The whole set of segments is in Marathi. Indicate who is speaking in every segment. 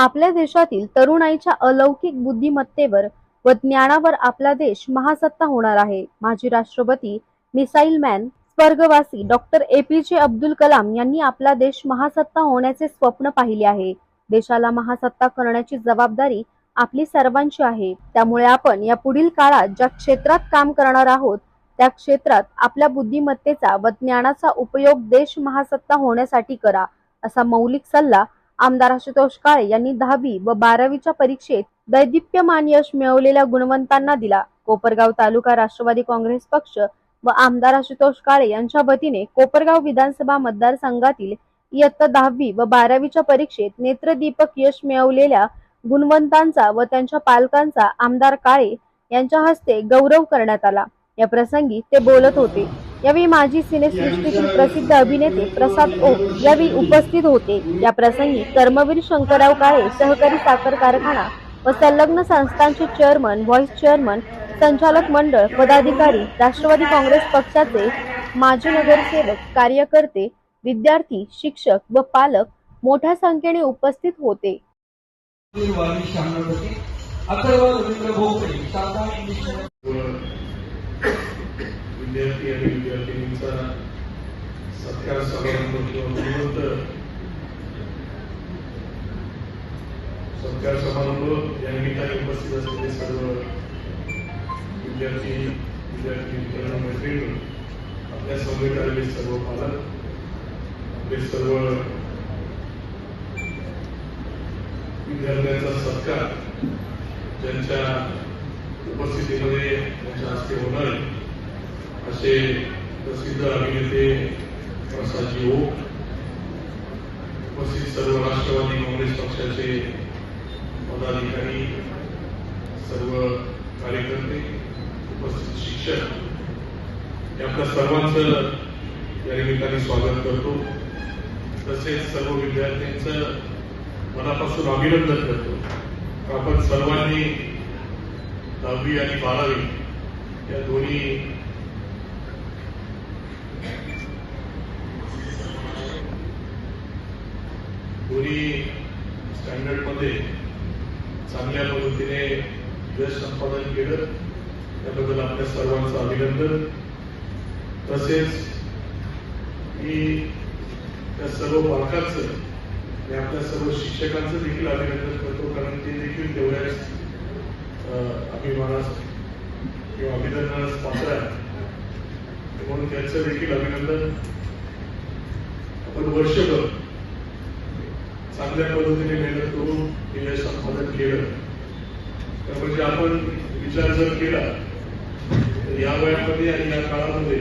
Speaker 1: आपल्या देशातील तरुणाईच्या अलौकिक बुद्धिमत्तेवर व ज्ञानावर आपला देश महासत्ता होणार आहे. माजी राष्ट्रपती मिसाईल मॅन स्वर्गवासी डॉक्टर एपीजे अब्दुल कलाम यांनी आपला देश महासत्ता होण्याचे स्वप्न पाहिले आहे. देशाला महासत्ता करण्याची जबाबदारी आपली सर्वांची आहे. त्यामुळे आपण या पुढील काळात ज्या क्षेत्रात काम करणार आहोत त्या क्षेत्रात आपल्या बुद्धिमत्तेचा व ज्ञानाचा उपयोग देश महासत्ता होण्यासाठी करा असा मौलिक सल्ला आमदार आशुतोष काळे यांनी दहावी व बारावीच्या परीक्षेत दैदिप्यमान यश मिळवलेल्या गुणवंतांना दिला. कोपरगाव तालुका राष्ट्रवादी काँग्रेस पक्ष व आमदार आशुतोष काळे यांच्या वतीने कोपरगाव विधानसभा मतदारसंघातील इयत्ता दहावी व बारावीच्या परीक्षेत नेत्रदीपक यश मिळवलेल्या गुणवंतांचा व त्यांच्या पालकांचा आमदार काळे यांच्या हस्ते गौरव करण्यात आला. या प्रसंगी ते बोलत होते. यावेळी माजी सिनेसृष्टीतील प्रसिद्ध अभिनेते प्रसाद ओक यावेळी उपस्थित होते. या प्रसंगी कर्मवीर शंकरराव काळे सहकारी साखर कारखाना व संलग्न संस्थांचे चेअरमन व्हाईस चेअरमन संचालक मंडळ पदाधिकारी राष्ट्रवादी काँग्रेस पक्षाचे माजी नगरसेवक कार्यकर्ते विद्यार्थी शिक्षक व पालक मोठ्या संख्येने उपस्थित होते.
Speaker 2: अथर्व रवींद्र भोसले इंग्लिश
Speaker 3: विद्यार्थी आणि विद्यार्थिनींचा सत्कार समारंभ किंवा सत्कार समारंभ या निमित्ताने उपस्थित असलेले सर्व विद्यार्थी विद्यार्थी मित्रांनो मैत्रिणी आपल्या समवेत आलेले सर्व पालक आपले सर्व विद्यार्थ्यांचा सत्कार ज्यांच्या उपस्थितीमध्ये त्यांच्या हस्ते होणार आहे. असे प्रसिद्ध अभिनेते प्रसादजी ओक उपस्थित सर्व राष्ट्रवादी काँग्रेस पक्षाचे पदाधिकारी सर्व कार्यकर्ते उपस्थित शिक्षक हे आपल्या सर्वांचं या निमित्ताने स्वागत करतो. तसेच सर्व विद्यार्थ्यांचं मनापासून अभिनंदन करतो. आपण सर्वांनी दहावी आणि बारावी या दोन्ही दोन्ही स्टँडर्डमध्ये चांगल्या पद्धतीने यश संपादन केलं. त्याबद्दल आपल्या सर्वांचं अभिनंदन. तसेच मी त्या सर्व पालकांचं आणि आपल्या सर्व शिक्षकांचं देखील अभिनंदन करतो कारण ते देखील तेवढ्याच अभिमानास किंवा अभिनंदनास पात्र आहे म्हणून त्यांचं देखील अभिनंदन. आपण वर्षभर चांगल्या पद्धतीने मेहनत करून हे यश संपादन केलं. तर म्हणजे आपण विचार जर केला तर या वयामध्ये आणि या काळामध्ये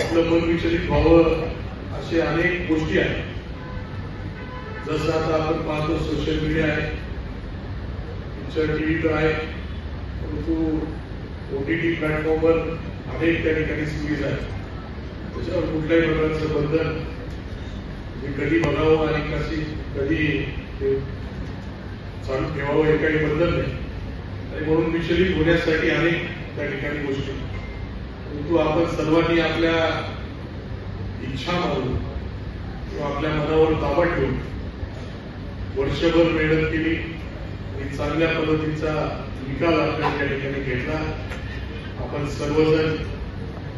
Speaker 3: आपलं मन विचलित व्हावं असे अनेक गोष्टी आहेत. जसं आता आपण पाहतो सोशल मीडिया आहे. पिक्चर टीव्ही तर आहे परंतु ओ टी टी प्लॅटफॉर्मवर अनेक त्या ठिकाणी सिरीज आहेत. त्याच्यावर कुठल्याही प्रकारचं बंधन हे कधी बघावं आणि कशी कधी चालू ठेवावं हे काही बदल नाही. आणि म्हणून विचलित होण्यासाठी अनेक त्या ठिकाणी गोष्टी परंतु आपण सर्वांनी आपल्या इच्छा मारून किंवा आपल्या मनावर ताबा ठेवून वर्षभर मेहनत केली आणि चांगल्या पद्धतीचा निकाल आपल्या त्या ठिकाणी घेतला आपण सर्वजण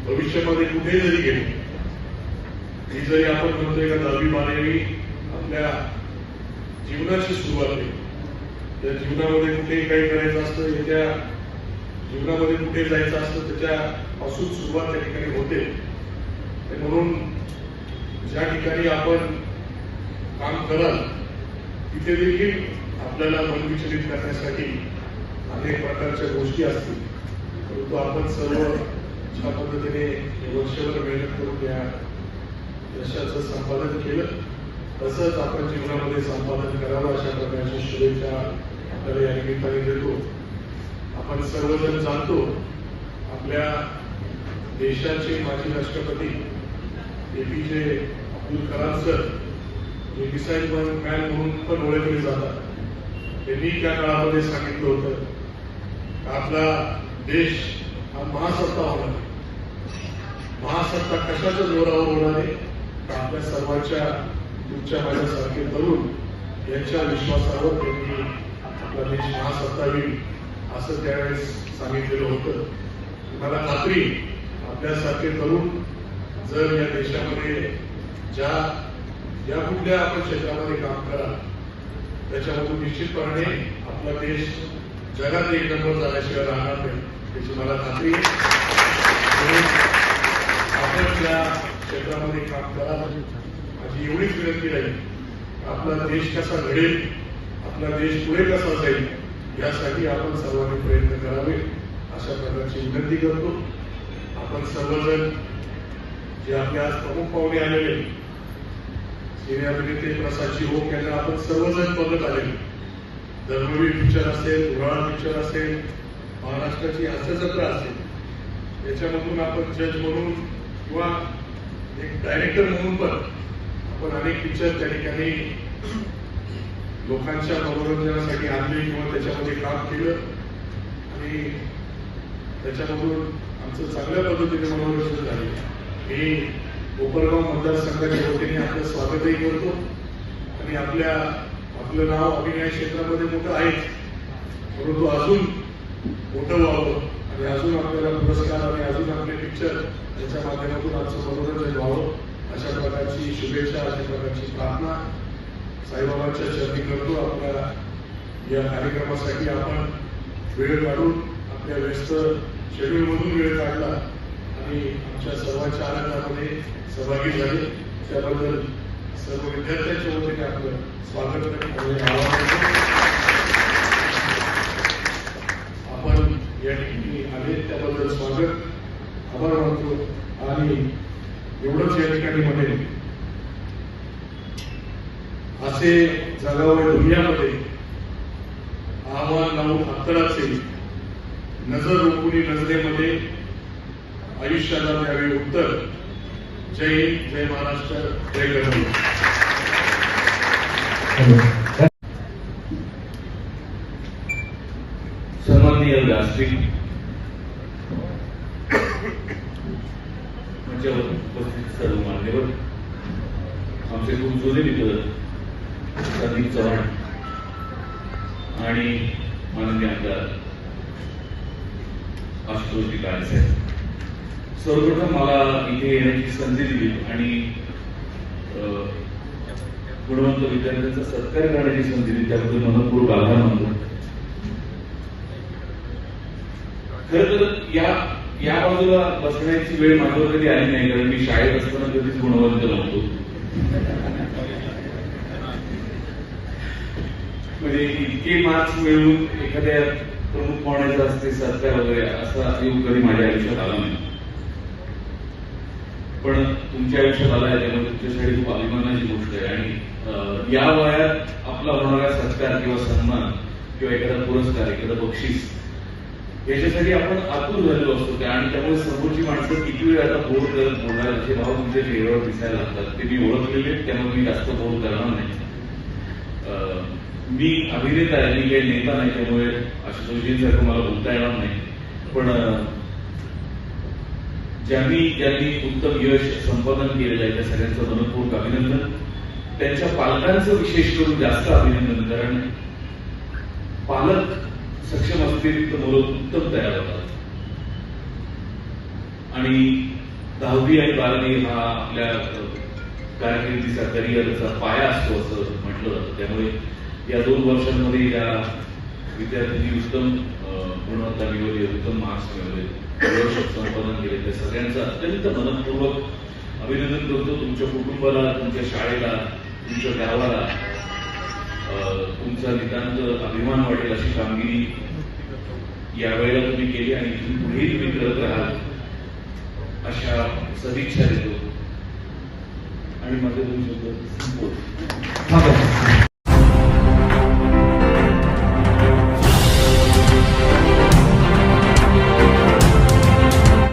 Speaker 3: भविष्यामध्ये कुठे जरी गेलो हे जरी आपण म्हणतो एका दहावी बारावी आपल्या जीवनाची सुरुवात आहे. त्या जीवनामध्ये कुठेही काही करायचं असतं येत्या जीवनामध्ये कुठे जायचं असतं त्याच्यापासून सुरुवात त्या ठिकाणी होते. म्हणून ज्या ठिकाणी आपण काम कराल तिथे देखील आपल्याला मन विचलित करण्यासाठी अनेक प्रकारच्या गोष्टी असतील. परंतु आपण सर्व ज्या पद्धतीने वर्षभर मेहनत करून या कशाचं संपादन केलं. तसंच आपण जीवनामध्ये संपादन करावं अशा प्रकारच्या शुभेच्छा आपल्याला या निमित्ताने देतो. आपण सर्वजण जाणतो आपल्या देशाचे माजी राष्ट्रपती एपीजे अब्दुल कलाम सर हे मिसाईल मॅन म्हणून पण ओळखले जातात. त्यांनी त्या काळामध्ये सांगितलं होतं आपला देश हा महासत्ता होणार महासत्ता कशाच्या जोरावर होणार आहे? आपल्या सर्वांच्या तुमच्या माझ्यासारखे तरुण यांच्या विश्वासावर त्यांनी आपला देश महासत्ता येईल असं त्यावेळेस सांगितलेलं होतं. मला खात्री आपल्यासारखे तरुण जर या देशामध्ये ज्या या कुठल्या आपण क्षेत्रामध्ये काम करा त्याच्यामधून निश्चितपणे आपला देश जगात एक नंबर झाल्याशिवाय राहणार नाही त्याची मला खात्री आहे. आपण ज्या क्षेत्रामध्ये काम करा. माझी एवढीच विनंती राहील आपला देश कसा घडेल आपला देश पुढे कसा जाईल यासाठी आपण सर्वांनी प्रयत्न करावे. अशा प्रकारची विनंती करतो. आपण सर्वजण जे आपले आज प्रमुख पाहुणे आलेले सिने अभिनेते प्रसादजी होक यांना आपण सर्वजण बघत आलेले धर्मवीर पिक्चर असेल उराळा पिक्चर असेल महाराष्ट्राची हास्यजत्रा असेल याच्यामधून आपण जज म्हणून किंवा एक डायरेक्टर म्हणून पण आपण अनेक पिक्चर त्या ठिकाणी लोकांच्या मनोरंजनासाठी आणले किंवा त्याच्यामध्ये काम केलं. आणि त्याच्यामधून आमचं चांगल्या पद्धतीने मनोरंजन झाले. मी कोपरगाव मतदारसंघाच्या वतीने आपलं स्वागतही करतो. आणि आपल्या आपलं नाव अभिनय क्षेत्रामध्ये मोठं आहेच. परंतु अजून मोठं व्हावं. आणि अजून आपल्याला पुरस्कार आणि अजून आपले पिक्चर याच्या माध्यमातून आमचं मनोरंजन व्हावं अशा प्रकारची शुभेच्छा अशा प्रकारची प्रार्थना साईबाबांच्या चरणी करतो. आपल्या या कार्यक्रमासाठी आपण वेळ काढून आपल्या व्यस्त शेड्यूलमधून वेळ काढला आणि आमच्या सर्वांच्या आनंदामध्ये सहभागी झाले. त्याबद्दल सर्व विद्यार्थ्यांच्या वतीने आपलं स्वागत आपण आले त्याबद्दल स्वागत आभार मानतो. आणि एवढंच या ठिकाणी म्हणेल असे जगावर दुनियामध्ये आव्हान लावून अत्तराचे नजर रोखुनी नजरेमध्ये आयुष्याला द्यावे उत्तर. जय हिंद जय महाराष्ट्र जय गणपती
Speaker 4: सन्माननीय व्यासपीठ मंचावर उपस्थित सर्व मान्यवर आमचे खूप जुने मित्र संदीप चव्हाण आणि माननीय आमदार आशुतोषजी काळेसाहेब सर्वप्रथम मला इथे येण्याची संधी दिली आणि गुणवंत विद्यार्थ्यांचा सत्कार करण्याची संधी दिली. त्याबद्दल मनपूर्वक आभार मानतो. खर तर या या बाजूला बसण्याची वेळ माझ्यावर कधी आली नाही कारण मी शाळेत असताना कधीच गुणवंत नव्हतो. म्हणजे इतके मार्क्स मिळवून एखाद्या प्रमुख पाहुण्याचा असते सत्कार वगैरे असा योग कधी माझ्या आयुष्यात आला नाही. पण तुमच्या आयुष्यात आला आहे त्यामुळे तुमच्यासाठी खूप अभिमानाची गोष्ट आहे. आणि या वयात आपला होणारा सत्कार किंवा सन्मान किंवा एखादा पुरस्कार एखादा बक्षीस याच्यासाठी आपण आतुर झालेलो असतो त्या आणि त्यामुळे समोरची माणसं किती वेळ आता बोर करत बोलणार? असे भाव तुमच्या चेहऱ्यावर दिसायला लागतात. ते मी ओळखलेले आहेत, त्यामुळे मी जास्त बोर करणार नाही. अं, मी अभिनेता आहे मी काही नेता नाही त्यामुळे आशुतोषजींसारखं मला बोलता येणार नाही. पण ज्यांनी ज्यांनी उत्तम यश संपादन केलेलं आहे त्या सगळ्यांचं मनपूर्वक अभिनंदन. त्यांच्या पालकांचं विशेष करून जास्त अभिनंदन कारण पालक सक्षम असतील तर मुलं उत्तम तयार होतात. आणि दहावी आणि बारावी हा आपल्या कारकिर्दीचा करिअरचा पाया असतो असं म्हटलं जातं. त्यामुळे या दोन वर्षांमध्ये या विद्यार्थ्यांनी उत्तम गुणवत्ता मिळवली उत्तम मार्क्स मिळवले यश संपादन केले. त्या सगळ्यांचं अत्यंत मनपूर्वक अभिनंदन करतो. तुमच्या कुटुंबाला तुमच्या शाळेला तुमच्या गावाला तुमचा नितांत अभिमान वाटेल अशी कामगिरी यावेळेला तुम्ही केली आणि इथून पुढेही तुम्ही करत राहाल अशा सदिच्छा देतो आणि माझे दोन शब्द संपवतो.